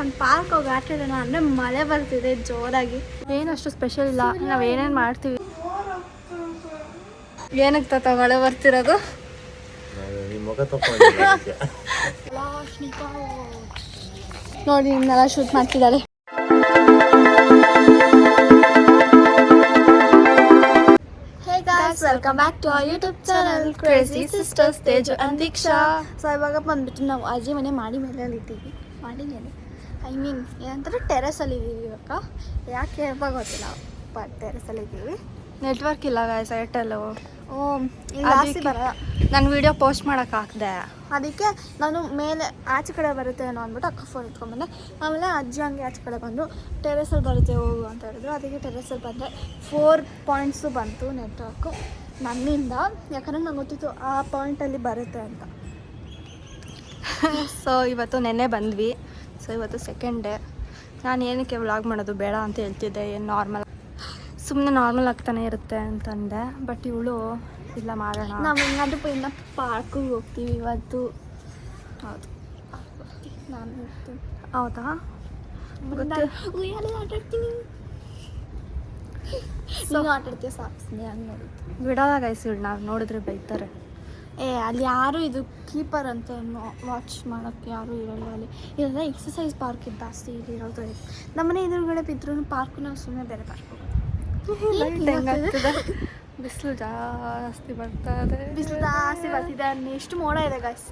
ಒಂದು ಪಾರ್ಕ್ ಹೋಗಿ ಆಟ ಆಡೋಣ ಅಂದರೆ ಮಳೆ ಬರ್ತಿದೆ ಜೋರಾಗಿ. ಏನಷ್ಟು ಸ್ಪೆಷಲ್ ಇಲ್ಲ. ನಾವು ಏನೇನು ಮಾಡ್ತೀವಿ? ಏನಕ್ಕೆ ತಾತ ಮಳೆ ಬರ್ತಿರೋದು? ನೋಡಿ ನಿಮ್ನೆಲ್ಲ ಶೂಟ್ ಮಾಡ್ತಿದ್ದಾರೆ. Hey guys welcome back to our YouTube channel crazy sisters Teju and Deeksha so ಇವಾಗ ಬಂದ್ಬಿಟ್ಟು ನಾವು ಅಜ್ಜಿ ಮನೆ ಮಾಡಿ ಮೇಲೆ ಇದ್ದೀವಿ. ಮಾಡಿ ಮೇಲೆ. ಐ ಮೀನ್ ಏನಂತಾರೆ ಟೆರೆಸಲ್ಲಿ ಇದ್ದೀವಿ ಇವಾಗ. ಯಾಕೆ ಅಂತ ಗೊತ್ತಿಲ್ಲ ಬಟ್ ಟೆರೆಸಲ್ಲಿ ಇದ್ದೀವಿ ನೆಟ್ವರ್ಕ್ ಇಲ್ಲ ಗಾಯ್ಸ್ ಏರ್ಟೆಲ್ಲು ಓ ಜಾಸ್ತಿ ಬರಲ್ಲ. ನಾನು ವಿಡಿಯೋ ಪೋಸ್ಟ್ ಮಾಡಕ್ಕೆ ಹಾಕ್ದೆ ಅದಕ್ಕೆ ನಾನು ಮೇಲೆ ಆಚೆ ಕಡೆ ಬರುತ್ತೆ ಏನೋ ಅಂದ್ಬಿಟ್ಟು ಅಕ್ಕ ಫೋನ್ ಇಟ್ಕೊಂಡ್ಬಂದೆ ಆಮೇಲೆ ಅಜ್ಜ ಹಂಗೆ ಆಚೆ ಕಡೆ ಬಂದು ಟೆರೆಸಲ್ಲಿ ಬರುತ್ತೆ ಹೋಗು ಅಂತ ಹೇಳಿದ್ರು. ಅದಕ್ಕೆ ಟೆರೆಸಲ್ಲಿ ಬಂದೆ. ಫೋರ್ ಪಾಯಿಂಟ್ಸು ಬಂತು ನೆಟ್ವರ್ಕು ನನ್ನಿಂದ ಯಾಕಂದ್ರೆ ನಂಗೆ ಗೊತ್ತಿತ್ತು ಆ ಪಾಯಿಂಟಲ್ಲಿ ಬರುತ್ತೆ ಅಂತ. ಸೊ ಇವತ್ತು ನೆನ್ನೆ ಬಂದ್ವಿ. ಸೊ ಇವತ್ತು ಸೆಕೆಂಡ್ ಡೇ ನಾನು ಏನಕ್ಕೆ ವ್ಲಾಗ್ ಮಾಡೋದು ಬೇಡ ಅಂತ ಹೇಳ್ತಿದ್ದೆ ಏನು ನಾರ್ಮಲ್ ಸುಮ್ಮನೆ ನಾರ್ಮಲ್ ಆಗ್ತಾನೆ ಇರುತ್ತೆ ಅಂತಂದೆ. ಬಟ್ ಇವಳು ಇಲ್ಲ ಮಾಡೋಣ. ನಾವು ಹೆಂಗಾದ್ರೂ ಇನ್ನ ಪಾರ್ಕಿಗೆ ಹೋಗ್ತೀವಿ ಇವತ್ತು. ಹೌದು. ನಾನು ಹೌದಾ? ಆಟಾಡ್ತೀನಿ? ಉಯ್ಯಾಲೆ ಆಟ ಆಡ್ತೀನಿ ನೀನು ಆಟ ಆಡ್ತೀಯ ಸಾಕು ಗೈಸ್ ಇವಳು ನಾವು ನೋಡಿದ್ರೆ ಬೈತಾರೆ. ಏ ಅಲ್ಲಿ ಯಾರು ಇದು ಕೀಪರ್ ಅಂತ ವಾಚ್ ಮಾಡೋಕ್ಕೆ ಯಾರು ಇರಲ್ಲ ಅಲ್ಲಿ. ಇಲ್ಲ ಎಕ್ಸಸೈಸ್ ಪಾರ್ಕ್ ಇದು ಜಾಸ್ತಿ ಇಲ್ಲಿ ಇರೋದು. ನಮ್ಮನೆ ಎದುರುಗಡೆ ಬಿದ್ರೂ ಪಾರ್ಕ್ ನಾವು ಸುಮ್ಮನೆ ಬೇರೆ ಪಾರ್ಕ್ ಬಿಸಿಲು ಜಾಸ್ತಿ ಬರ್ತಾ ಇದೆ. ಬಿಸಿಲು ಜಾಸ್ತಿ ಬರ್ತಿದೆ ಅಲ್ಲಿ ಎಷ್ಟು ಮೋಡ ಇದೆ ಗಾಯ್ಸ್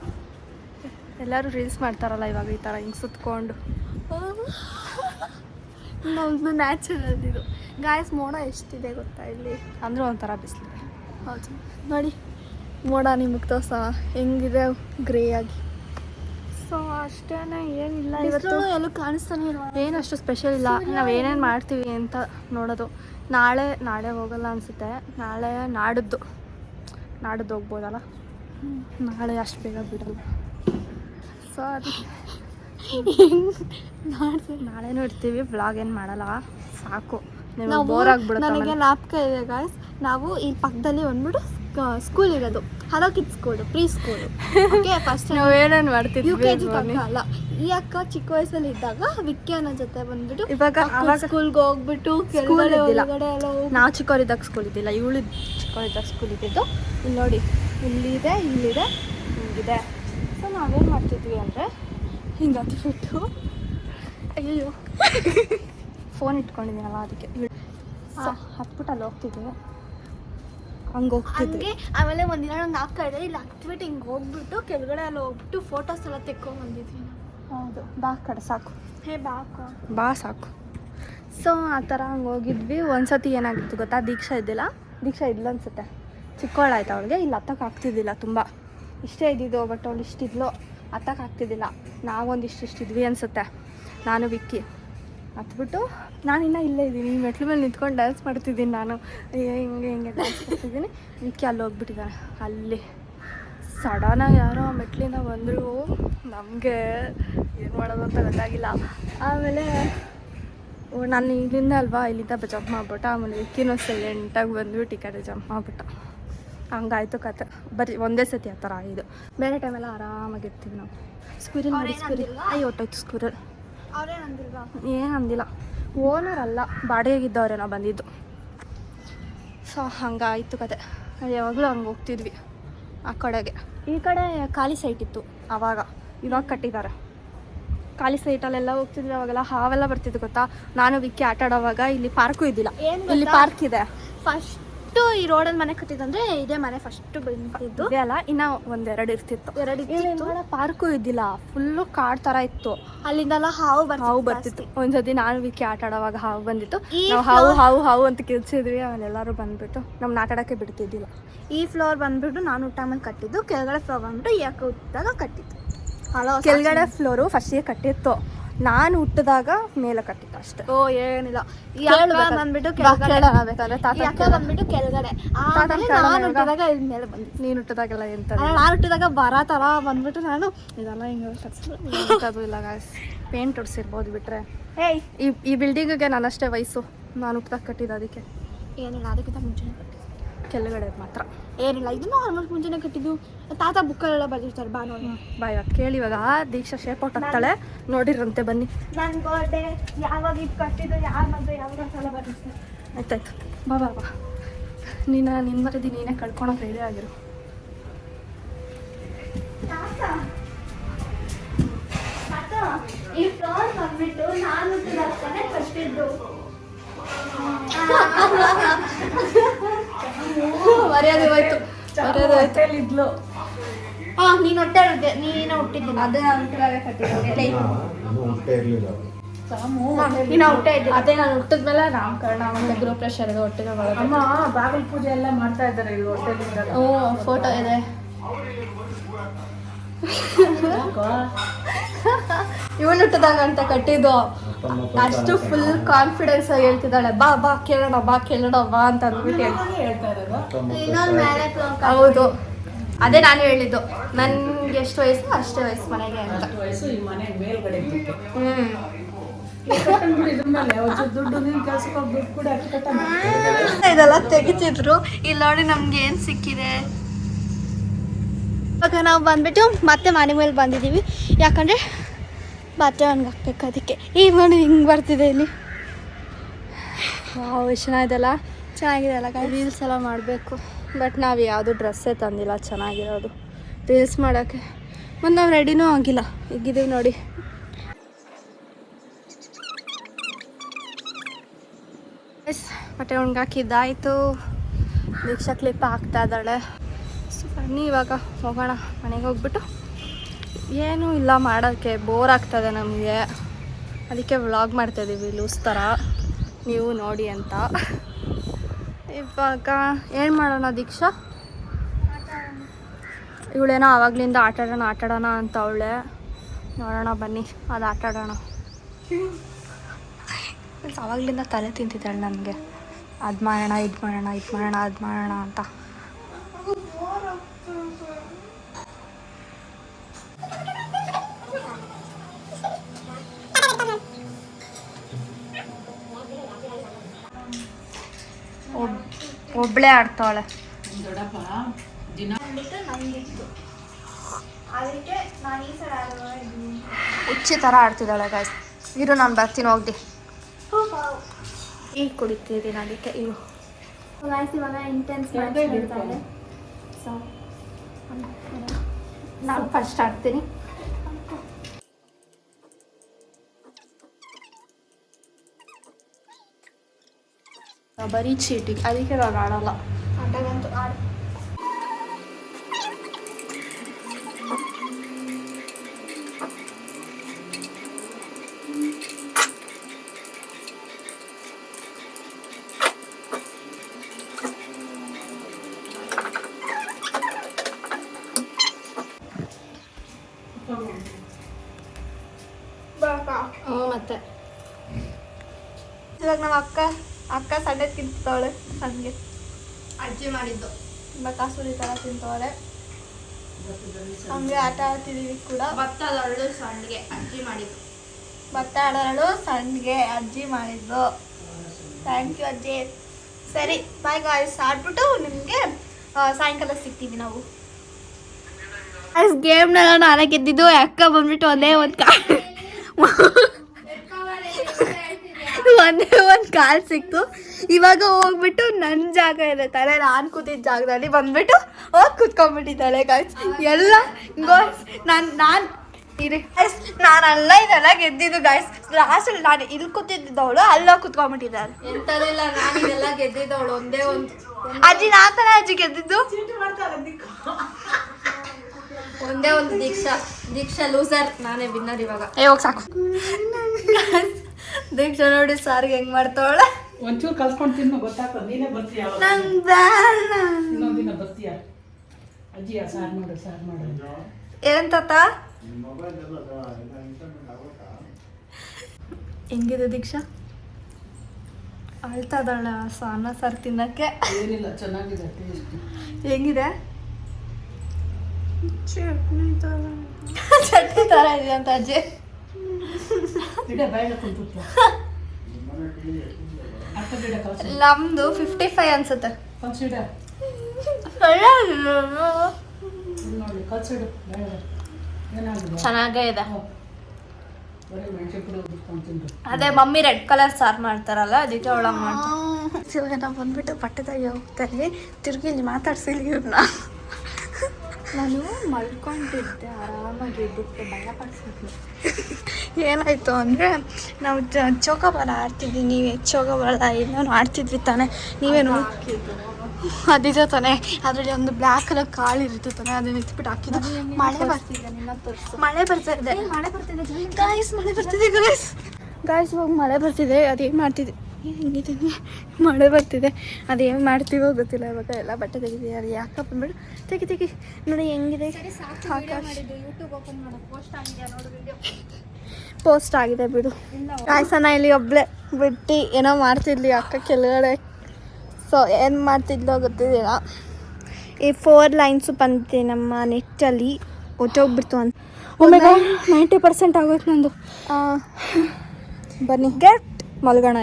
ಎಲ್ಲರೂ ರೀಲ್ಸ್ ಮಾಡ್ತಾರಲ್ಲ ಇವಾಗ ಈ ಥರ ಹಿಂಗೆ ಸುತ್ಕೊಂಡು. ನಮ್ಮದು ನ್ಯಾಚುರಲ್ ಇದು. ಗಾಯ್ಸ್ ಮೋಡ ಎಷ್ಟಿದೆ ಗೊತ್ತಾ ಇಲ್ಲಿ? ಅಂದರೂ ಒಂಥರ ಬಿಸಿಲಿದೆ ಹೌದು. ನೋಡಿ. ಮೋಡ ನಿಮಗೆ ತೋಸ ಹೆಂಗಿದೆ ಗ್ರೇ ಆಗಿ? ಸೊ ಅಷ್ಟೇ ಏನಿಲ್ಲ ಇವತ್ತು. ಎಲ್ಲೂ ಕಾಣಿಸ್ತಾನೆ ಏನು ಅಷ್ಟು ಸ್ಪೆಷಲ್ ಇಲ್ಲ. ನಾವು ಏನೇನು ಮಾಡ್ತೀವಿ ಅಂತ ನೋಡೋದು. ನಾಳೆ ನಾಳೆ ಹೋಗಲ್ಲ ಅನಿಸುತ್ತೆ. ನಾಳೆ ನಾಡಿದ್ದು ನಾಡಿದ್ದು ಹೋಗ್ಬೋದಲ್ಲ? ನಾಳೆ ಅಷ್ಟು ಬೇಗ ಬಿಡಲ್ಲ ಸೊ ಅದು ನಾಳೆನೂ ಇರ್ತೀವಿ ಬ್ಲಾಗ್ ಏನು ಮಾಡಲ್ಲ. ಸಾಕು. ಬೋರ್ ಆಗ್ಬಿಡುತ್ತೆ ನನಗೆ ಲಾಪ್ಕ ಇದೆ ಗಾಯ್ಸ್ ನಾವು ಈ ಪಕ್ಕದಲ್ಲಿ ಬಂದ್ಬಿಟ್ಟು ಸ್ಕೂಲ್ ಇರೋದು. Hello kids school preschool okay first ನಾವು ಏನೇನು ಯು ಮಾಡ್ತಿದ್ವಿ ಕೆ ಜಿ ತನಕ ಅಲ್ಲ. ಈ ಅಕ್ಕ ಚಿಕ್ಕ ವಯಸ್ಸಲ್ಲಿ ಇದ್ದಾಗ ವಿಕ್ಕಿ ಅನ್ನೋ ಜೊತೆ ಬಂದ್ಬಿಟ್ಟು ಇವಾಗ ಸ್ಕೂಲ್ಗೆ ಹೋಗ್ಬಿಟ್ಟು ಕೆಳಗಡೆ. ಒಳಗಡೆ ಎಲ್ಲ ನಾವು ಚಿಕ್ಕವರಿದ್ದಾಗ ಸ್ಕೂಲ್ ಇದ್ದಿಲ್ಲ. ಇವಳು ಚಿಕ್ಕವರಿದ್ದಾಗ ಸ್ಕೂಲ್ ಇದ್ದಿದ್ದು. ಇಲ್ಲಿ ನೋಡಿ ಇಲ್ಲಿದೆ ಇಲ್ಲಿದೆ ಹಿಂಗಿದೆ. ಸೊ ನಾವೇನು ಮಾಡ್ತಿದ್ವಿ ಅಂದರೆ ಹಿಂಗೆ ಹತ್ಬಿಟ್ಟು ಅಯ್ಯೋ ಫೋನ್ ಇಟ್ಕೊಂಡಿದ್ದೀನಲ್ಲ ಅದಕ್ಕೆ. ಹತ್ಬಿಟ್ಟು ಅಲ್ಲಿ ಹೋಗ್ತಿದ್ವಿ. ಹಂಗೆ ಹೋಗ್ತಿದ್ವಿ. ಹಂಗೆ ಆಮೇಲೆ ಒಂದಿನ ಒಂದು ನಾಲ್ಕು ಕಡೆ ಇಲ್ಲಿ ಹತ್ಬಿಟ್ಟು ಹಿಂಗೆ ಹೋಗ್ಬಿಟ್ಟು ಕೆಳಗಡೆ ಅಲ್ಲಿ ಹೋಗ್ಬಿಟ್ಟು ಫೋಟೋಸ್ ಎಲ್ಲ ತೆಕ್ಕೊಂಡ್ ಬಂದಿದ್ವಿ ಹೌದು ಬಾ ಕಡೆ ಸಾಕು. ಹೇ ಬಾಕು ಬಾ ಸಾಕು. ಸೊ ಆ ಥರ ಹಂಗೆ ಹೋಗಿದ್ವಿ. ಒಂದ್ಸತಿ ಏನಾಗಿತ್ತು ಗೊತ್ತಾ? ದೀಕ್ಷಾ ಇದ್ದಿಲ್ಲ? ದೀಕ್ಷಾ ಇದ್ಲು ಅನ್ಸುತ್ತೆ. ಚಿಕ್ಕವಳಾಯ್ತು ಅವಳಿಗೆ. ಇಲ್ಲಿ ಹತ್ತಕ್ಕೆ ಆಗ್ತಿದ್ದಿಲ್ಲ ತುಂಬ. ಇಷ್ಟೇ ಇದ್ದಿದ್ದು ಬಟ್ ಅವಳು ಇಷ್ಟಿದ್ಲು. ಹತ್ತಕ್ಕೆ ಆಗ್ತಿದ್ದಿಲ್ಲ ನಾವೊಂದಿಷ್ಟು ಇಷ್ಟಿದ್ವಿ ಅನ್ಸುತ್ತೆ. ನಾನು ವಿಕ್ಕಿ. ಹತ್ಬಿಟ್ಟು ನಾನು ಇನ್ನೂ ಇಲ್ಲೇ ಇದ್ದೀನಿ ಮೆಟ್ಲು ಮೇಲೆ ನಿಂತ್ಕೊಂಡು ಡ್ಯಾನ್ಸ್ ಮಾಡ್ತಿದ್ದೀನಿ ನಾನು. ಹಿಂಗೆ ಹಿಂಗೆ ಡ್ಯಾನ್ಸ್ ಮಾಡ್ತಿದ್ದೀನಿ. ಇದಕ್ಕೆ ಅಲ್ಲಿ ಹೋಗ್ಬಿಟ್ಟಿದ್ದಾರೆ ಅಲ್ಲಿ ಸಡನ್ನಾಗಿ ಯಾರೋ ಆ ಮೆಟ್ಲಿಂದ ಬಂದರು. ನಮಗೆ ಏನು ಮಾಡೋದು ಅಂತ ಗೊತ್ತಾಗಿಲ್ಲ. ಆಮೇಲೆ ನಾನು ಇಲ್ಲಿಂದ ಅಲ್ವಾ, ಇಲ್ಲಿಂದ ಜಂಪ್ ಮಾಡ್ಬಿಟ್ಟ, ಆಮೇಲೆ ಇಕ್ಕಿನೂ ಸೈಲೆಂಟಾಗಿ ಬಂದ್ಬಿಟ್ಟು ಈ ಕಡೆ ಜಂಪ್ ಮಾಡ್ಬಿಟ್ಟ. ಹಂಗಾಯ್ತು ಕತೆ. ಬರೀ ಒಂದೇ ಸತಿ ಆ ಥರ ಇದು. ಬೇರೆ ಟೈಮೆಲ್ಲ ಆರಾಮಾಗಿರ್ತೀವಿ ನಾವು. ಸ್ಕೂರಿಲ್ ಮಾಡಿ ಸ್ಕೂರಿಲ್ ಅಯ್ಯೋ ಹೊಟ್ಟೋಯ್ತು ಸ್ಕೂರಿಲ್ ಏನು ಅಂದಿಲ್ಲ. ಓನರ್ ಅಲ್ಲ ಬಾಡಿಗೆ ನಾವು ಬಂದಿದ್ದು. ಸೊ ಹಂಗಾಯ್ತು ಕತೆ. ಯಾವಾಗಲೂ ಹಂಗೆ ಹೋಗ್ತಿದ್ವಿ ಆ ಕಡೆಗೆ. ಈ ಕಡೆ ಖಾಲಿ ಸೈಟ್ ಇತ್ತು ಆವಾಗ ಇವಾಗ ಕಟ್ಟಿದ್ದಾರೆ. ಖಾಲಿ ಸೈಟಲ್ಲೆಲ್ಲ ಹೋಗ್ತಿದ್ವಿ ಅವಾಗೆಲ್ಲ ಹಾವೆಲ್ಲ ಬರ್ತಿದ್ದು ಗೊತ್ತಾ? ನಾನು ವಿಕ್ಕಿ ಆಟ ಆಡೋವಾಗ ಇಲ್ಲಿ ಪಾರ್ಕು ಇದ್ದಿಲ್ಲ. ಇಲ್ಲಿ? ಪಾರ್ಕ್ ಇದೆ. ಫಸ್ಟು ಈ ರೋಡಲ್ಲಿ ಮನೆ ಕಟ್ಟಿದಂದ್ರೆ ಇದೇ ಮನೆ ಫಸ್ಟ್ ಬಂದಿದ್ದು. ಅಲ್ಲ ಇನ್ನ ಒಂದೆರಡು ಇರ್ತಿತ್ತು. ಎರಡು ಇತ್ತು ಪಾರ್ಕು ಇದ್ದಿಲ್ಲ ಫುಲ್ಲು ಕಾಡ್ ತರ ಇತ್ತು. ಅಲ್ಲಿಂದಲ್ಲ ಹಾವು ಬರ್ತಿತ್ತು ಹಾವು ಬರ್ತಿತ್ತು. ಒಂದ್ಸತಿ ನಾನು ವಿಕಿ ಆಟ ಆಡೋವಾಗ ಹಾವು ಬಂದಿತ್ತು. ನಾವು ಹಾವು ಹಾವು ಹಾವು ಅಂತ ಕಿರ್ಚಿದ್ವಿ ಆಮೇಲೆ ಎಲ್ಲರೂ ಬಂದ್ಬಿಟ್ಟು. ನಮ್ನ ಆಟ ಆಡಕ್ಕೆ ಬಿಡ್ತಿದ್ದಿಲ್ಲ. ಈ ಫ್ಲೋರ್ ಬಂದ್ಬಿಟ್ಟು ನಾನು ಊಟ ಮೇಲೆ ಕಟ್ಟಿದ್ದು ಕೆಳಗಡೆ ಫ್ಲೋರ್ ಬಂದ್ಬಿಟ್ಟು ಯಾಕೆ ಕಟ್ಟಿದ್ದು. ಕೆಳಗಡೆ ಫ್ಲೋರು ಫಸ್ಟಿಗೆ ಕಟ್ಟಿತ್ತು. ನಾನು ಹುಟ್ಟಿದಾಗ ಮೇಲೆ ಕಟ್ಟಿತ್ತು ಅಷ್ಟೇ. ಓ ಏನಿಲ್ಲ. ಈ ಅಕ್ಕ. ಬಂದ್ಬಿಟ್ಟು ಕೆಳಗಡೆ. ಬೇಕಾದ್ರೆ ತಾತ ಈ ಅಕ್ಕ ಬಂದ್ಬಿಟ್ಟು ಕೆಳಗಡೆ. ಆಮೇಲೆ ನಾನು. ಹುಟ್ಟಿದಾಗ ಮೇಲೆ ಬಂದಿದ್ದು. ನೀನು ಹುಟ್ಟಿದಾಗೆಲ್ಲ ಎಂತ ನಾನು ಹುಟ್ಟಿದಾಗ ಬರ ತರ ಬಂದ್ಬಿಟ್ಟು ನಾನು ಇದೆಲ್ಲ ಹಿಂಗೆ ಇಲ್ಲ ಗಾಯ್ಸ್ ಪೇಂಟ್ ಹೊಡ್ಸಿರ್ಬೋದು ಬಿಟ್ರೆ. ಏಯ್. ಈ ಈ ನಾನು ನಾನಷ್ಟೇ ವಯಸ್ಸು. ನಾನು ಹುಟ್ಟಿದಾಗ ಕಟ್ಟಿದ ಅದಕ್ಕೆ. ಏನಿಲ್ಲ ಅದಕ್ಕಿಂತ ಮುಂಚೆ ಕಟ್ಟಿದ್ದು. ಕೆಳಗಡೆ ಮಾತ್ರ. ಏನಿಲ್ಲ ಇದನ್ನು ಆಲ್ಮೋಸ್ಟ್ ಮುಂಚೆನೆ ಕಟ್ಟಿದ್ದು. ತಾತ ಬುಕ್ಕಲ್ಲೆಲ್ಲ ಬರ್ದಿರ್ತಾರೆ ಬಾ ನೋಡಿ. ಬಾ ಇವಾಗ ಕೇಳಿ ಇವಾಗ ದೀಕ್ಷಾ ಶೇಪ್ ಔಟ್ ಆಗ್ತಾಳೆ. ನೋಡಿರಂತೆ ಬನ್ನಿ. ನನ್ನ ಬರ್ಡೇ ಯಾವಾಗ ಇದು ಕಟ್ಟಿದ್ದು ಯಾರು ಮದುವೆ ಯಾವಾಗ ಸಲ ಬರ್ದಿರ್ತಾರೆ. ಆಯ್ತಾಯ್ತು. ಬಾ ಬಾ ಬಾ. ನೀನು ನಿನ್ನ ಮರದಿ ನೀನೇ ಕಳ್ಕೊಳಕ್ಕೆ ರೆಡಿ ಆಗಿರು. ಈ ಫ್ಲವರ್ ಬಂದ್ಬಿಟ್ಟು ನಾನು ಕಟ್ಟಿದ್ದು. ಮರ್ಯಾದೆ ಹೋಯ್ತು. ಮರ್ಯಾದೆ ಹೋಯ್ತು. ಇದ್ಲು ಹಾ ನೀನು ಹೊಟ್ಟೆ ಇರುತ್ತೆ. ನೀನೇ ಹುಟ್ಟಿದ್ದೀನಿ ಅದೇ ನಾನು ಹುಟ್ಟಿದಾಗ ಕಟ್ಟಿದ್ದು. ಇದು ಹುಟ್ಟೆ ಇರಲಿಲ್ಲ ನೀನು ಹೊಟ್ಟೆ ಇದ್ದೆ ಅದೇ ನಾನು ಹುಟ್ಟಿದ್ಮೇಲೆ ನಾಮಕರಣ ಮತ್ತೆ ಗೃಹ ಪ್ರೆಷರ್ಗೆ ಒಟ್ಟಿಗೆ ಮಾಡೋದು ಅಮ್ಮ ಬಾಗಿಲು ಪೂಜೆ ಎಲ್ಲ ಮಾಡ್ತಾ ಇದ್ದಾರೆ ಇಲ್ಲಿ ಹೊಟ್ಟೆಲಿಂದ. ಹ್ಞೂ ಫೋಟೋ ಇದೆ. ಇವನು ಹುಟ್ಟಿದಾಗ ಅಂತ ಕಟ್ಟಿದ್ದು. ಅಷ್ಟು ಫುಲ್ ಕಾನ್ಫಿಡೆನ್ಸ್ ಆಗಿ ಹೇಳ್ತಿದ್ದಾಳೆ ಬಾ ಬಾ ಕೇಳೋಣ ಬಾ ಕೇಳೋಣ ಬಾ ಅಂತ ಅಂದ್ಬಿಟ್ಟು ಹೌದು. ಅದೇ ನಾನು ಹೇಳಿದ್ದು ನನ್ಗೆ ಎಷ್ಟು ವಯಸ್ಸು ಅಷ್ಟೇ ವಯಸ್ಸು ಮನೆಗೆ ಅಂತ. ಹತ್ತು ವಯಸ್ಸು ಈ ಮನೆ ಮೇಲ್ಗಡೆ ಇದ್ದಕ್ಕೆ. ಹ್ಮ್. ಕಟ್ಟಂಗ್ಬಿಡು ಇದ್ರ ಮೇಲೆ ಒಂಚೂರು ದುಡ್ಡು ನೀನು ಕೆಲ್ಸಕ್ಕೆ ದುಡ್ಡು ಕೂಡ ಅಷ್ಟು ಕಟ್ಟಮ್ಮ ಇದೆಲ್ಲ ತೆಗಿತಿದ್ರು. ಇಲ್ಲಿ ನೋಡಿ ನಮ್ಗೆ ಏನ್ ಸಿಕ್ಕಿದೆ. ಇವಾಗ ನಾವು ಬಂದ್ಬಿಟ್ಟು ಮತ್ತೆ ಮನೆ ಮೇಲೆ ಬಂದಿದ್ದೀವಿ. ಯಾಕಂದರೆ ಬಟ್ಟೆ ಹಾಕ್ಬೇಕು ಅದಕ್ಕೆ. ಈಗ ನೋಡಿ ಹಿಂಗೆ ಬರ್ತಿದೆ ಇಲ್ಲಿ. ವಾವ್ ಚೆನ್ನಾಗಿದೆಲ್ಲ ಚೆನ್ನಾಗಿದೆ ಅಲ್ಲ guys? ರೀಲ್ಸ್ ಎಲ್ಲ ಮಾಡಬೇಕು. ಬಟ್ ನಾವು ಯಾವುದು ಡ್ರೆಸ್ಸೇ ತಂದಿಲ್ಲ, ಚೆನ್ನಾಗಿರೋದು. ರೀಲ್ಸ್ ಮಾಡೋಕ್ಕೆ ಮತ್ತು ನಾವು ರೆಡಿನೂ ಆಗಿಲ್ಲ. ಈಗಿದ್ದೀವಿ ನೋಡಿ. ಎಸ್ ಬಟ್ಟೆ ಒಣಗಾಕಿದ್ದಾಯಿತು. ದೀಕ್ಷಾ ಕ್ಲಿಪ್ ಹಾಕ್ತಾ ಇದ್ದಾಳೆ. ಸೊ ಬನ್ನಿ ಇವಾಗ ಹೋಗೋಣ ಮನೆಗೆ ಹೋಗ್ಬಿಟ್ಟು. ಏನೂ ಇಲ್ಲ ಮಾಡೋಕ್ಕೆ ಬೋರ್ ಆಗ್ತದೆ ನಮಗೆ. ಅದಕ್ಕೆ ವ್ಲಾಗ್ ಮಾಡ್ತಾಯಿದ್ದೀವಿ ಲೂಸ್ ಥರ. ನೀವು ನೋಡಿ ಅಂತ. ಇವಾಗ ಏನು ಮಾಡೋಣ ದೀಕ್ಷಾ? ಇವಳೇನೋ ಆವಾಗಲಿಂದ ಆಟಾಡೋಣ ಆಟಾಡೋಣ ಅಂತ ಅವಳೆ. ನೋಡೋಣ ಬನ್ನಿ, ಅದು ಆಟಾಡೋಣ. ಆವಾಗಲಿಂದ ತಲೆ ತಿಂತಿದ್ದಾಳೆ ನನಗೆ. ಅದು ಮಾಡೋಣ, ಇದು ಮಾಡೋಣ ಇದು ಮಾಡೋಣ, ಅದು ಮಾಡೋಣ ಅಂತ. ಒಬ್ಳೇ ಆಡ್ತಾಳೆ ದೊಡ್ಡಪ್ಪ ದಿನ. ಹುಚ್ಚಿ ಥರ ಆಡ್ತಿದ್ದಾಳೆ ಗಾಯ್ಸ್ ಇರು ನಾನು ಬರ್ತೀನಿ ಹೋಗ್ದಿ ಈಗ ಕುಡಿತಿದ್ದೀನಿ ಅದಕ್ಕೆ? ಇರು. ಗಾಯ್ಸ್ ಇವಾಗ ಇಂಟೆನ್ಸ್ ಯಾಕೆ ಮಾಡ್ತಾ ಇದೆ. ಸೊ ನಾನು ಫಸ್ಟ್ ಆಡ್ತೀನಿ. ಬರೀ ಚೀಟಿಗೆ ಅದಕ್ಕೆ ನಾನು ಆಡಲ್ಲ ಆಟಗಂತೂ ಆಡು ಹ್ಞೂ ಮತ್ತೆ ಇವಾಗ ನಮ್ಮ ಅಕ್ಕ ಅಕ್ಕ ಸಂಡೆ ತಿಂತವಳೆ ಸಂಗೆ ಅಜ್ಜಿ ಮಾಡಿದ್ದು. ಬಕಾಸುರಿ ಥರ ತಿಂತವಳೆ. ಹಂಗೆ ಆಟ ಆಡ್ತಿದ್ದೀವಿ ಕೂಡ. ಭತ್ತ ಅರಳು ಸಂಡಿಗೆ ಅಜ್ಜಿ ಮಾಡಿದ್ದು. ಭತ್ತ ಆಡೋಳು ಸಂಡ್ಗೆ ಅಜ್ಜಿ ಮಾಡಿದ್ದು. ಥ್ಯಾಂಕ್ ಯು ಅಜ್ಜಿ. ಸರಿ ಬಾಯ್ ಗಾಯ್ಸ್ ಆಡ್ಬಿಟ್ಟು ನಿಮಗೆ ಸಾಯಂಕಾಲ ಸಿಗ್ತೀವಿ ನಾವು. ಗೇಮ್ನೆಲ್ಲ ನಾನೇ ಗೆದ್ದಿದ್ದು ಅಕ್ಕ ಬಂದ್ಬಿಟ್ಟು ಒಂದೇ ಒಂದು ಕಾಲ್ ಒಂದೇ ಒಂದು ಕಾಲ್ ಸಿಕ್ತು. ಇವಾಗ ಹೋಗ್ಬಿಟ್ಟು ನನ್ನ ಜಾಗ ಇದೆ ತಾನೆ. ನಾನು ಕೂತಿದ್ದ ಜಾಗದಲ್ಲಿ ಬಂದ್ಬಿಟ್ಟು ಹೋಗಿ ಕುತ್ಕೊಂಡ್ಬಿಟ್ಟಿದ್ದಾಳೆ ಗಾಯ್ಸ್ ಎಲ್ಲ ಗಾಯ್ಸ್ ನಾನು ನಾನು ಇರಿ. ಗಾಯ್ಸ್ ನಾನಲ್ಲ ಇದೆಲ್ಲ ಗೆದ್ದಿದ್ದು ಗಾಯ್ಸ್ ಲಾಸ್ಟಲ್ಲಿ ನಾನು ಇಲ್ಲಿ ಕೂತಿದ್ದವಳು ಅಲ್ಲ ಕುತ್ಕೊಂಡ್ಬಿಟ್ಟಿದ್ದಾರೆ. ಎಂಥದಿಲ್ಲ ನಾನು ಇದೆಲ್ಲ ಗೆದ್ದಿದ್ದವಳು. ಒಂದೇ ಒಂದು ಅಜ್ಜಿ ನಾ ತಾನೇ ಅಜ್ಜಿ ಗೆದ್ದಿದ್ದು? ಒಂದೇ ಒಂದು ದೀಕ್ಷಾ. ದೀಕ್ಷಾ ಲೂಸರ್ ನಾನೇ ವಿನ್ನರ್ ಇವಾಗ. ಏ ಹೋಗಿ ಸಾಕು. ದೀಕ್ಷಾ ನೋಡಿ ಸಾರಿಗೆ ಹೆಂಗ್ ಮಾಡ್ತಾವಳ? ಒಂಚೂರು ಕಲ್ಸ್ಕೊಂಡು ತಿನ್ನು ಗೊತ್ತಾಗ್ತದೆ. ನೀನೇ ಬರ್ತೀಯ ಅವಾಗ. ನಂಗೆ ಬೇಡ ಇನ್ನೊಂದಿನ ದಿನ ಬರ್ತೀಯ? ಅಜ್ಜಿ ಆ ಸಾರು ಮಾಡು ಸಾರು ಮಾಡು ಏನ್ ತಾತ? ಹೆಂಗಿದೆ ದೀಕ್ಷಾ? ಅಳ್ತಾ ಇದ್ದಾಳ ಸಾನ ಸಾರ್ ತಿನ್ನಕ್ಕೆ? ಏನಿಲ್ಲ ಚೆನ್ನಾಗಿದೆ ಟೇಸ್ಟ್ ಹೆಂಗಿದೆ? ಚಟ್ನಿ ತರ ಇದೆ ಅಂತ ಅಜ್ಜಿ. ನಮ್ದು ಫಿಫ್ಟಿ ಫೈವ್ ಅನ್ಸುತ್ತೆ. ಚೆನ್ನಾಗೇ ಇದೆ. ಅದೇ ಮಮ್ಮಿ ರೆಡ್ ಕಲರ್ ಸಾರು ಮಾಡ್ತಾರಲ್ಲ ಅದಕ್ಕೆ ಒಳಗೆ ಮಾಡ್ತಾರೆ. ಇವಾಗ ನಾವು ಬಂದ್ಬಿಟ್ಟು ಪಟ್ಟದಾಗ ಹೋಗ್ತಾರೆ ತಿರುಗಿ ಇಲ್ಲಿ ಮಾತಾಡ್ಸಿಲ್ಲ ಇವ್ರನ್ನ ನಾನು ಮಲ್ಕೊಂಡಿದ್ದೆ ಆರಾಮಾಗಿ ಬಿಟ್ಟು ಭಯ ಪಡಿಸಿದ್ವಿ ಏನಾಯಿತು ಅಂದರೆ ನಾವು ಚೌಕಬಾರ ಆಡ್ತಿದ್ವಿ ನೀವೇ ಚೌಕಬಾರ ಏನೋ ಆಡ್ತಿದ್ವಿ ತಾನೆ ನೀವೇನು? ಅದಿದೆ ತಾನೆ ಅದರಲ್ಲಿ ಒಂದು ಬ್ಲ್ಯಾಕ್ ಕಲರ್ ಕಾಳು ಇರುತ್ತೆ ತಾನೆ ಅದನ್ನ ಎತ್ಬಿಟ್ಟು ಹಾಕಿದ್ದು. ಮಳೆ ಬರ್ತಿದೆ ಮಳೆ ಬರ್ತಾ ಇದೆ. ಮಳೆ ಬರ್ತಿದೆ ಗಾಯ್ಸ್ ಮಳೆ ಬರ್ತಿದೆ ಗಾಯಸ್ ಗಾಯ್ಸ್ ಇವಾಗ ಮಳೆ ಬರ್ತಿದೆ ಅದೇನು ಮಾಡ್ತಿದ್ದೆ? ಹೆಂಗಿದ್ದೀನಿ ಮಳೆ ಬರ್ತಿದೆ. ಅದೇನು ಮಾಡ್ತೀವೋ ಗೊತ್ತಿಲ್ಲ ಇವಾಗ ಎಲ್ಲ ಬಟ್ಟೆ ತೆಗಿತೀವಿ. ಅದು ಯಾಕಪ್ಪ ಬಿಡು ತೆಗಿ ತೆಗಿ. ನೋಡಿ ಹೆಂಗಿದೆ? ಪೋಸ್ಟ್ ಆಗಿದೆ ನೋಡು ವಿಡಿಯೋ ಪೋಸ್ಟ್ ಆಗಿದೆ ಬಿಡು. ಕಾಯ್ಸನ ಇಲ್ಲಿ ಒಬ್ಳೆ ಬಿಟ್ಟು ಏನೋ ಮಾಡ್ತಿದ್ಲಿ ಅಕ್ಕ ಕೆಳಗಡೆ. ಸೊ ಏನು ಮಾಡ್ತಿದ್ಲೋ ಗೊತ್ತಿದ್ದಿಲ್ಲ. ಈ ಫೋರ್ ಲೈನ್ಸು ಬಂದಿದೆ ನಮ್ಮ ನೆಟ್ಟಲ್ಲಿ ಒಟ್ಟೋಗ್ಬಿಡ್ತು ಅಂತ. ಒಮ್ಮೆಗೆ ನೈಂಟಿ ಪರ್ಸೆಂಟ್ ಆಗೋಯ್ತು ನಂದು. ಬನ್ನಿ. ಗೆಟ್ ಮಲ್ಗೋಣ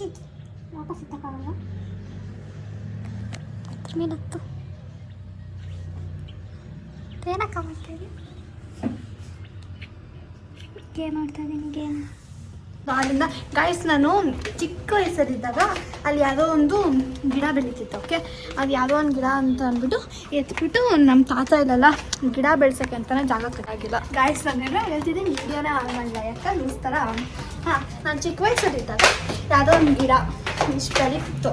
ಎಲ್ಲ ಮೇಲತ್ತು ಏನಕ್ಕ ಮಾಡ್ತಾ ಗೇಮ್ ಆಡ್ತಾ ಇದ್ದೀನಿ ಗೇಮ್ ಅಲ್ಲಿಂದ ಗಾಯ್ಸ್ ನಾನು ಚಿಕ್ಕ ವಯಸ್ಸಲ್ಲಿದ್ದಾಗ ಅಲ್ಲಿ ಯಾವುದೋ ಒಂದು ಗಿಡ ಬೆಳೀತಿತ್ತು ಓಕೆ ಅದು ಯಾವುದೋ ಒಂದು ಗಿಡ ಅಂತ ಅಂದ್ಬಿಟ್ಟು ಎತ್ಬಿಟ್ಟು ನಮ್ಮ ತಾತ ಇಲ್ಲಲ್ಲ ಗಿಡ ಬೆಳ್ಸೋಕ್ಕೆ ಅಂತಲೇ ಜಾಗ ಕಟ್ಟಾಗಿಲ್ಲ ಗಾಯ್ಸ್ ನಾನು ಹೇಳ್ತಿದ್ದೀನಿ ವಿಡಿಯೋನೇ ಆನ್ ಮಾಡಲ್ಲ ಯಾಕೆ ಲೂಸ್ ಥರ ಹಾಂ, ನಾನು ಚಿಕ್ಕ ವಯಸ್ಸಲ್ಲಿದ್ದಾಗ ಯಾವುದೋ ಒಂದು ಗಿಡ. ಇಷ್ಟು ಬೆಳೀತಿತ್ತು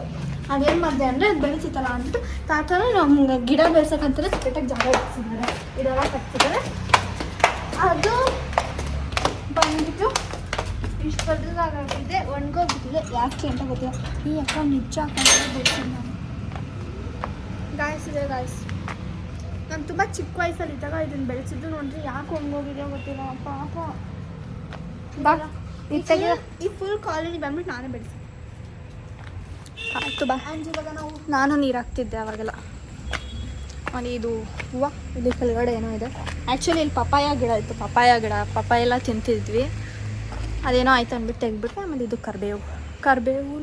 ಅದೇನು ಮಾಡಿದೆ ಅಂದರೆ ಅದು ಬೆಳೀತಿತ್ತಲ್ಲ ಅಂದ್ಬಿಟ್ಟು ತಾತನ ನಮ್ಗೆ ಗಿಡ ಬೆಳ್ಸೋಕ್ಕಂತಲೇ ಸಪ್ರೇಟಾಗಿ ಜಾಗ ಇಡ್ತಿದ್ದಾರೆ ಇದೆಲ್ಲ ಕಟ್ತಿದ್ದಾರೆ ಅದು ಬಂದ್ಬಿಟ್ಟು ಇಷ್ಟು ದೊಡ್ಡದಾಗಿದೆ ಒಣಗೋಗ್ಬಿಟ್ಟಿದೆ. ಯಾಕೆ ಅಂತ ಗೊತ್ತಿಲ್ಲ. ಈ ಅಕ್ಕ ನಿಜ ಹಾಕೊಂಡು ನಾನು ಗಾಯಿಸಿದೆ ಗಾಯಸ್ ನಾನು ತುಂಬ ಚಿಕ್ಕ ವಯಸ್ಸಲ್ಲಿದ್ದಾಗ ಇದನ್ನು ಬೆಳೆಸಿದ್ದು ನೋಡ್ರಿ ಯಾಕೆ ಒಣಗೋಗಿದೆಯೋ ಗೊತ್ತಿಲ್ಲ. ಪಾಪ. ಬಾ ಈ ಫುಲ್ ಕಾಲೋನಿ ಬಂದ್ಬಿಟ್ಟು ನಾನೇ ಬೆಳೆಸಿದ್ದೆ. ಆಯಿತು ಬಾ. ಇವಾಗ ನಾವು ನಾನು ನೀರು ಹಾಕ್ತಿದ್ದೆ ಅವಾಗೆಲ್ಲ. ಮನೆ ಇದು ಹೂವು ಇಲ್ಲಿ ಕೆಳಗಡೆ ಏನೋ ಇದೆ. ಆ್ಯಕ್ಚುಲಿ ಇಲ್ಲಿ ಪಪಾಯ ಗಿಡ ಇತ್ತು ಪಪಾಯ ಗಿಡ. ಪಪ್ಪಾಯ ಎಲ್ಲ ತಿಂತಿದ್ವಿ. ಅದೇನೋ ಆಯ್ತು ಅಂದ್ಬಿಟ್ಟು ತೆಗ್ದುಬಿಟ್ಟು ಆಮೇಲೆ ಇದು ಕರಿಬೇವು. ಕರಿಬೇವು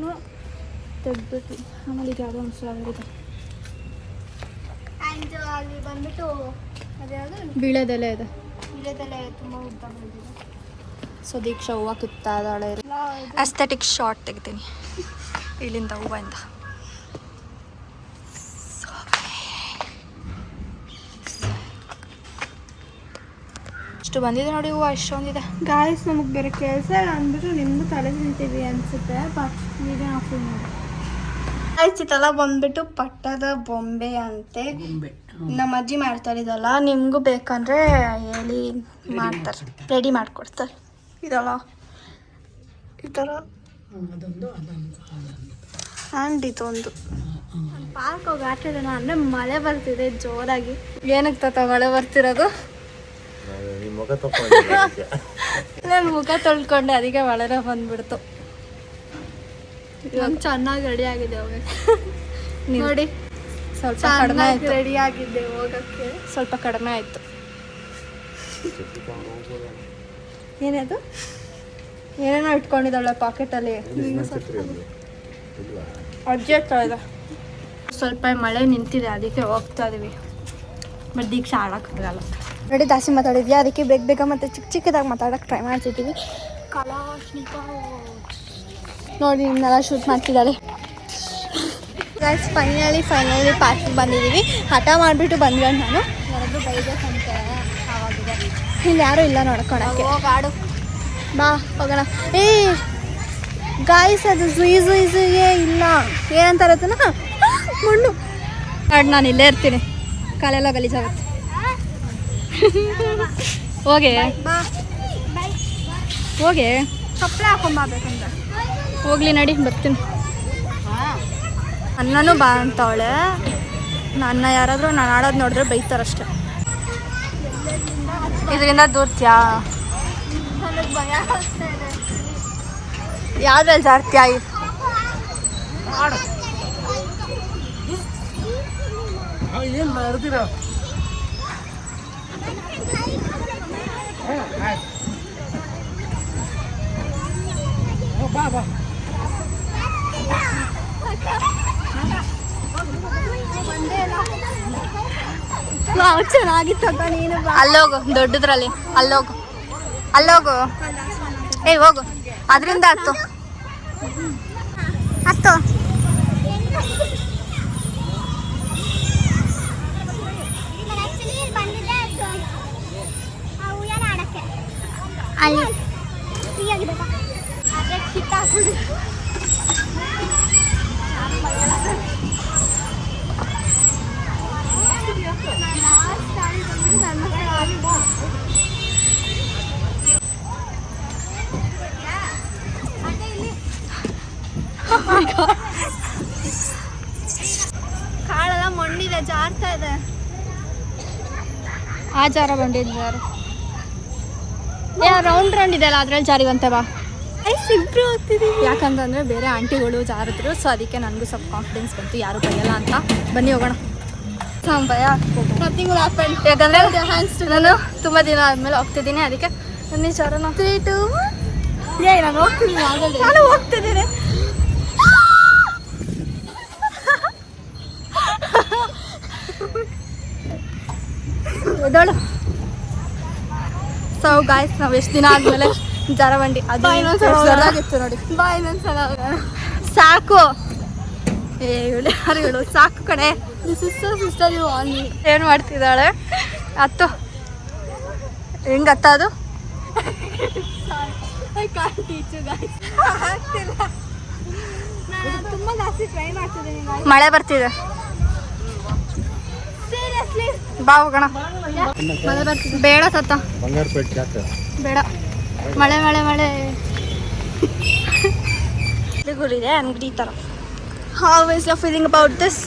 ತೆಗ್ದುಬಿಟ್ಟು ಆಮೇಲೆ ಇದು ಯಾವುದೋ ಒಂದು ಆ್ಯಂಡ್ ಅಲ್ಲಿ ಬಂದ್ಬಿಟ್ಟು ಅದ್ಯಾವುದು? ಬೀಳದೆಲೆ ಇದೆ. ಇಳೆದೆಲೆ ತುಂಬ ಉದ್ದ ಬೆಳೆದಿದೆ ಸೊ ದೀಕ್ಷಾ ಹೂವು ಕಿತ್ತಾ ಇದ್ದಾಳೆ ಅಸ್ಥೆಟಿಕ್ ಶಾರ್ಟ್ ತೆಗಿತೀನಿ ಇಲ್ಲಿಂದ ಹೂವಿಂದ ಇಷ್ಟು ಬಂದಿದೆ ನೋಡಿ ಹೂವು ಅಷ್ಟೊಂದಿದೆ ಗಾಯಸ್ ನಮಗೆ ಬೇರೆ ಕೆಲಸ ಇಲ್ಲ ಅಂದ್ಬಿಟ್ಟು ನಿಮ್ದು ತಲೆ ತಿಂತೀವಿ ಅನ್ಸುತ್ತೆ ಬಟ್ ನೀವೇ ಮಾಡಿ ಆಯ್ತಿತ್ತಲ್ಲ ಬಂದ್ಬಿಟ್ಟು ಪಟ್ಟದ ಬೊಂಬೆ ಅಂತೆ. ನಮ್ಮ ಅಜ್ಜಿ ಮಾಡ್ತಾರೆ ಇದಲ್ಲ ನಿಮಗೂ ಬೇಕಂದ್ರೆ ಹೇಳಿ ಮಾಡ್ತಾರೆ. ರೆಡಿ ಮಾಡಿಕೊಡ್ತಾರೆ. ಇದಲ್ಲ? ಈ ಥರ. ಅದೊಂದು ಅದೊಂದು ಅದೊಂದು ಆ್ಯಂಡ್ ಇದೊಂದು ಪಾರ್ಕ್ ಹೋಗಿ ಆಟಿರೋಣ ಅಂದರೆ ಮಳೆ ಬರ್ತಿದೆ ಜೋರಾಗಿ. ಏನಕ್ಕೆ ತಾತ ಮಳೆ ಬರ್ತಿರೋದು? ನಾನು ಮುಖ ತೊಳ್ಕೊಂಡೆ ಅದಕ್ಕೆ ಮಳೆನೇ ಬಂದ್ಬಿಡ್ತು. ಇವಾಗ ಚೆನ್ನಾಗಿ ರೆಡಿ ಆಗಿದೆ ಹೋಗಕ್ಕೆ ನೋಡಿ. ಸ್ವಲ್ಪ ಕಡಿಮೆ ಚೆನ್ನಾಗಿ ಆಯ್ತು. ರೆಡಿ ಆಗಿದ್ದೆ ಹೋಗಕ್ಕೆ. ಸ್ವಲ್ಪ ಕಡಿಮೆ ಆಯ್ತು. ಏನದು? ಏನೇನೋ ಇಟ್ಕೊಂಡಿದ್ದಾಳೆ ಪಾಕೆಟಲ್ಲಿ? ಅಜ್ಜಿ ಇದೆ. ಸ್ವಲ್ಪ ಮಳೆ ನಿಂತಿದೆ ಅದಕ್ಕೆ ಹೋಗ್ತಾ ಇದೀವಿ. ಬಟ್ ದೀಕ್ಷಾ ಆಡೋಕ್ಕಾಗಲ್ಲ ನೋಡಿ ಜಾಸ್ತಿ ಮಾತಾಡಿದ್ಯಾ? ಅದಕ್ಕೆ ಬೇಗ ಬೇಗ ಮತ್ತೆ ಚಿಕ್ಕ ಚಿಕ್ಕದಾಗಿ ಮಾತಾಡೋಕೆ ಟ್ರೈ ಮಾಡ್ತಿದ್ದೀವಿ ನೋಡಿ ನಿಮ್ಮನ್ನೆಲ್ಲ ಶೂಟ್ ಮಾಡ್ತಿದ್ದಾಳೆ ಫೈನಲಿ ಫೈನಲಿ ಪಾರ್ಕಿಗೆ ಬಂದಿದ್ದೀವಿ. ಹಠ ಮಾಡಿಬಿಟ್ಟು ಬಂದ್ವಿ ನಾನು. ಯಾರಾದರೂ ಬೈಬೇಕಂತ ಇಲ್ಲಿ ಯಾರು ಇಲ್ಲ ನೋಡ್ಕೊಳಕ್ಕೆ ಹೋಗಾಡು. ಬಾ ಹೋಗೋಣ. ಏ ಗಾಯ್ಸ್ ಅದು ಜುಯ್ ಜುಯ್ ಜುಯೇ ಇಲ್ಲ. ಏನಂತಾರೆ ಅದನ್ನ ಮಣ್ಣು. ಕಾಡು ನಾನು ಇಲ್ಲೇ ಇರ್ತೀನಿ. ಕಾಲೆಲ್ಲ ಗಲೀಜಾಗುತ್ತೆ. ಹೋಗೆ. ಬಾ ಹೋಗೆ. ಕಪ್ಪಳೆ ಹಾಕೊಂಬರ್ಬೇಕಂತ ಹೋಗ್ಲಿ ನಡಿ ಬರ್ತೀನಿ. ಅನ್ನನೂ ಬಾ ಅಂತವಳೆ. ನನ್ನ ಯಾರಾದರೂ ನಾನು ಆಡೋದು ನೋಡಿದ್ರೆ ಬೈತಾರಷ್ಟೆ. ಇದರಿಂದ ದೂರ್ತ್ಯಾ ಯಾವ್ದ್ರಲ್ಲಿ ಜಾರ್ತ್ಯಾ ಏನು ಮಾಡ್ತೀರ ಬಾ ಬಾ ಬಂದೇ ಚೆನ್ನಾಗಿತ್ತು ನೀನು. ಅಲ್ಲೋಗು ದೊಡ್ಡದ್ರಲ್ಲಿ ಅಲ್ಲೋಗು. ಅಲ್ಲೋಗು. ಏಯ್ ಹೋಗು. ಅದರಿಂದ ಹತ್ತು ಹತ್ತು ಅಲ್ಲಿ. ಜಾರ ಬಂಡಿ ಏ ರೌಂಡ್ ರೌಂಡ್ ಇದೆಯಲ್ಲ ಅದ್ರಲ್ಲಿ ಜಾರಿವಂತೆ ಬಾ. ಇಬ್ರು ಹೋಗ್ತಿದ್ದೀವಿ ಯಾಕಂತಂದ್ರೆ ಬೇರೆ ಆಂಟಿಗಳು ಜಾರಿದ್ರು ಸೊ ಅದಕ್ಕೆ ನನಗೂ ಸ್ವಲ್ಪ ಕಾನ್ಫಿಡೆನ್ಸ್ ಬಂತು. ಯಾರು ಬೈಯಲ್ಲ ಅಂತ. ಬನ್ನಿ ಹೋಗೋಣ. ಭಯ. ನಥಿಂಗ್ ವಿಲ್ ಹ್ಯಾಪನ್ ಯಾಕಂದ್ರೆ ನಾನು ತುಂಬ ದಿನ ಆದಮೇಲೆ ಹೋಗ್ತಿದ್ದೀನಿ ಅದಕ್ಕೆ ಬನ್ನಿ ಚಾರಣ. ತ್ರೀ ಟು ಏ ನಾನು ಆಗಲ್ಲ ನಾನು ಹೋಗ್ತಿದ್ದೀನಿ. ಸೊ ಗಾಯ್ಸ್ ನಾವು ಎಷ್ಟು ದಿನ ಆದಮೇಲೆ ಜರವಂಡಿ ಅದು ಸರಿಯಾಗಿತ್ತು ನೋಡಿ. ಬಾಯ್ ಇನ್ನೊಂದ್ಸಲ ಸಾಕು. ಏ ಇವಳು ಯಾರು ಹೇಳು? ಸಾಕು ಕಡೆ ಸಿಸ್ಟರ್ ಸಿಸ್ಟರ್ ಯು ಆನ್ ಏನು ಮಾಡ್ತಿದ್ದಾಳೆ? ಹತ್ತು ಹೆಂಗ್ ಹತ್ತ ಅದು? ತುಂಬ ಜಾಸ್ತಿ ಟ್ರೈ ಮಾಡ್ತಿದ್ದೀನಿ ಮಳೆ ಬರ್ತಿದೆ. ಬಾ ಹೋಗೋಣ ಬೇಡ ಸತ್ತ ಬೇಡ ಮಳೆ ಮಳೆ ಮಳೆ ಇದೆ ಅಂಗಡಿ ಥರ how is you feeling about this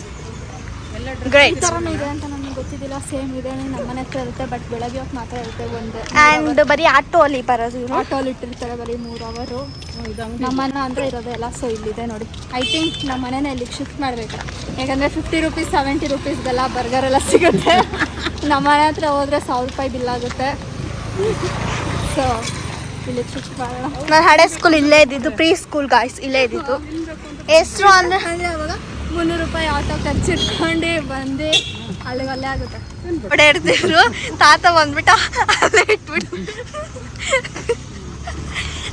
great ಇದೆ ಅಂತ ಗೊತ್ತಿದ್ದಿಲ್ಲ ಸೇಮ್ ಇದೆ ನಮ್ಮ ಮನೆ ಹತ್ರ ಇರುತ್ತೆ ಬಟ್ ಬೆಳಗ್ಗೆ ಹೊತ್ತು ಮಾತ್ರ ಇರುತ್ತೆ ಒಂದು ಆ್ಯಂಡ್ ಬರೀ ಆಟೋ ಅಲ್ಲಿ ಬರೋದು ಆಟೋಲಿ ಆಟೋಲ್ಲಿ ಇಟ್ಟಿರ್ತಾರೆ ಬರೀ ಮೂರು ಅವರು ನಮ್ಮನ ಅಂದರೆ ಇರೋದು ಎಲ್ಲ ಸೊ ಇಲ್ಲಿದೆ ನೋಡಿ. ಐ ಥಿಂಕ್ ನಮ್ಮ ಮನೇನ ಇಲ್ಲಿಗೆ ಶಿಫ್ಟ್ ಮಾಡಬೇಕು. ಯಾಕಂದರೆ ಫಿಫ್ಟಿ ರುಪೀಸ್ ಸೆವೆಂಟಿ ರುಪೀಸ್ಗೆಲ್ಲ ಬರ್ಗರ್ ಎಲ್ಲ ಸಿಗುತ್ತೆ. ನಮ್ಮ ಮನೆ ಹತ್ರ ಹೋದರೆ ಸಾವಿರ ರೂಪಾಯಿ ಬಿಲ್ ಆಗುತ್ತೆ. ಸೊ ಇಲ್ಲಿಗೆ ಶಿಫ್ಟ್ ಮಾಡೋಣ. ನಾನು ಹಳೆ ಸ್ಕೂಲ್ ಇಲ್ಲೇ ಇದ್ದಿದ್ದು ಪ್ರೀ ಸ್ಕೂಲ್ ಗಾಯ್ಸ್ ಇಲ್ಲೇ ಇದ್ದಿದ್ದು. ಹೆಸರು ಅಂದರೆ ಅಂದರೆ ಅವಾಗ ಮುನ್ನೂರು ರೂಪಾಯಿ ಆಟೋ ಖರ್ಚಿಟ್ಕೊಂಡು ಬಂದು. ಅಲ್ಲಿಗೆ ಅಲ್ಲೇ ಆಗುತ್ತೆ ಇಡ್ತಿದ್ರು ತಾತ ಬಂದ್ಬಿಟ್ಟು ಅಲ್ಲೇ ಇಟ್ಬಿಟ್ಟು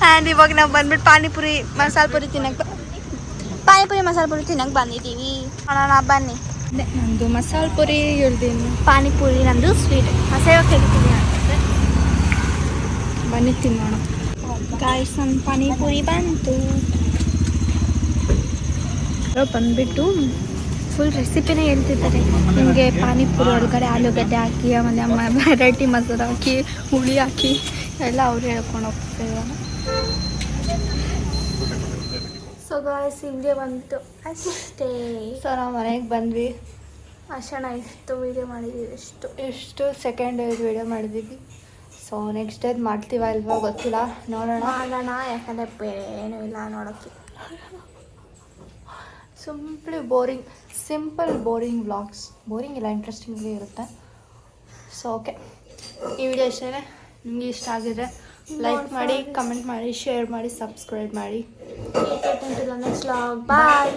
ಆ್ಯಂಡ್ ಇವಾಗ ನಾವು ಬಂದ್ಬಿಟ್ಟು ಪಾನಿಪುರಿ ಮಸಾಲೆ ಪುರಿ ತಿನ್ನಕ್ಕೆ ಪಾನಿಪುರಿ ಮಸಾಲೆ ಪುರಿ ತಿನ್ನಕ್ಕೆ ಬಂದಿದ್ದೀವಿ. ಅಣ್ಣ ಬನ್ನಿ. ನಂದು ಮಸಾಲೆ ಪುರಿ ಹೇಳ್ದೀನಿ ಪಾನಿಪುರಿ ನಂದು ಸ್ವೀಟ್ ತೆಗಿತೀವಿ ಅನ್ಸುತ್ತೆ ಬನ್ನಿ ತಿನ್ನೋಣ. ಗಾಯ್ಸ್ ನನ್ನ ಪಾನಿಪುರಿ ಬಂತು. ಬಂದ್ಬಿಟ್ಟು ಫುಲ್ ರೆಸಿಪಿನೇ ಹೇಳ್ತಿದ್ದಾರೆ. ನಿಮಗೆ ಪಾನಿಪುರಿ ಒಳಗಡೆ ಆಲೂಗಡ್ಡೆ ಹಾಕಿ ಆಮೇಲೆ ವೆರೈಟಿ ಮಸಾಲ ಹಾಕಿ ಹುಳಿ ಹಾಕಿ ಎಲ್ಲ ಅವ್ರು ಹೇಳ್ಕೊಂಡು ಹೋಗ್ತಿದ್ದಾರೆ ಸೊ ಗಾಯ್ಸ್ ಹಿಂಗೆ ಬಂತು. ಅಷ್ಟೇ. ಸೊ ನಾವು ಮನೆಗೆ ಬಂದ್ವಿ. ಅಷ್ಟಣ ಎಷ್ಟು ವೀಡಿಯೋ ಮಾಡಿದ್ದೀವಿ ಎಷ್ಟು ಎಷ್ಟು ಸೆಕೆಂಡ್ ವೀಡಿಯೋ ಮಾಡಿದ್ದೀವಿ ಸೊ ನೆಕ್ಸ್ಟ್ ಡೇದು ಮಾಡ್ತೀವ ಇಲ್ವಾ ಗೊತ್ತಿಲ್ಲ. ನೋಡೋಣ. ಮಾಡೋಣ ಯಾಕಂದರೆ ಬೇರೆ ಏನೂ ಇಲ್ಲ ನೋಡೋಕ್ಕೆ simply boring simple boring vlogs boring ಇಲ್ಲ ಇಂಟ್ರೆಸ್ಟಿಂಗ್ಲಿ ಇರುತ್ತೆ. ಸೊ ಓಕೆ ಈ ವಿಡಿಯೋ ಇಷ್ಟೇ ನಿಮಗೆ ಇಷ್ಟ ಆಗಿದ್ರೆ ಲೈಕ್ ಮಾಡಿ ಕಮೆಂಟ್ ಮಾಡಿ ಶೇರ್ ಮಾಡಿ ಸಬ್ಸ್ಕ್ರೈಬ್ ಮಾಡಿ. ನೆಕ್ಸ್ಟ್ ಬಾಯ್